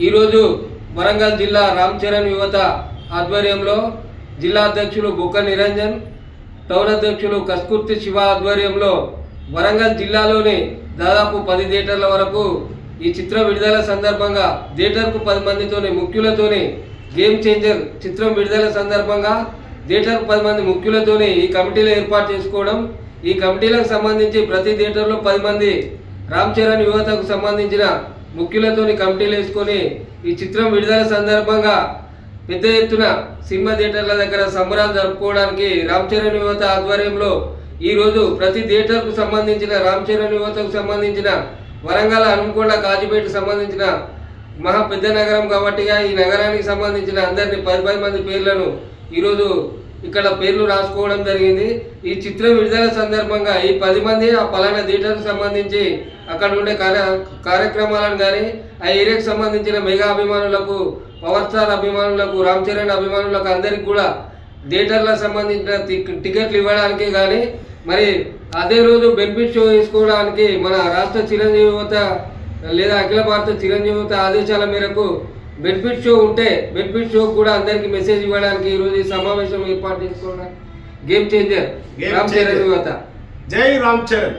ఈరోజు వరంగల్ జిల్లా రామ్ చరణ్ యువత ఆధ్వర్యంలో జిల్లా అధ్యక్షులు బుక్క నిరంజన్ టౌన్ అధ్యక్షులు కస్కుర్తి శివ ఆధ్వర్యంలో వరంగల్ జిల్లాలోని దాదాపు పది థియేటర్ల వరకు ఈ చిత్రం విడుదల సందర్భంగా థియేటర్కు పది మందితోని ముఖ్యులతోని గేమ్ చేంజర్ చిత్రం విడుదల సందర్భంగా థియేటర్కు పది మంది ముఖ్యులతోని ఈ కమిటీలు ఏర్పాటు చేసుకోవడం ఈ కమిటీలకు సంబంధించి ప్రతి థియేటర్లో పది మంది రామ్ చరణ్ యువతకు సంబంధించిన ముఖ్యులతోని కమిటీలు వేసుకొని ఈ చిత్రం విడుదల సందర్భంగా పెద్ద ఎత్తున సినిమా థియేటర్ల దగ్గర సంబరాలు జరుపుకోవడానికి రామ్ చరణ్ యువత ఆధ్వర్యంలో ఈరోజు ప్రతి థియేటర్కు సంబంధించిన రామ్ చరణ్ యువతకు సంబంధించిన వరంగల్ హనుమకొండ కాజీపేటకు సంబంధించిన మహా పెద్ద నగరం కాబట్టి ఈ నగరానికి సంబంధించిన అందరిని పది పది మంది పేర్లను ఈరోజు ఇక్కడ పేర్లు రాసుకోవడం జరిగింది. ఈ చిత్రం విడుదల సందర్భంగా ఈ పది మంది ఆ పలానా థియేటర్కి సంబంధించి అక్కడ ఉండే కార్య కార్యక్రమాలను కానీ ఆ ఏరియాకి సంబంధించిన మెగా అభిమానులకు పవర్ స్టార్ అభిమానులకు రామ్ చరణ్ అభిమానులకు అందరికి కూడా థియేటర్లకు సంబంధించిన టికెట్లు ఇవ్వడానికి కానీ మరి అదే రోజు బెనిఫిట్ షో వేసుకోవడానికి మన రాష్ట్ర చిరంజీవి యువత లేదా అఖిల భారత చిరంజీవి యువత ఆదేశాల మేరకు బెనిఫిట్ షో ఉంటే బెనిఫిట్ షో కూడా అందరికి మెసేజ్ ఇవ్వడానికి ఈరోజు ఈ సమావేశం ఏర్పాటు చేసుకోవడానికి. Game changer. రామ్ చరణ్. యువత జై రామ్ చరణ్.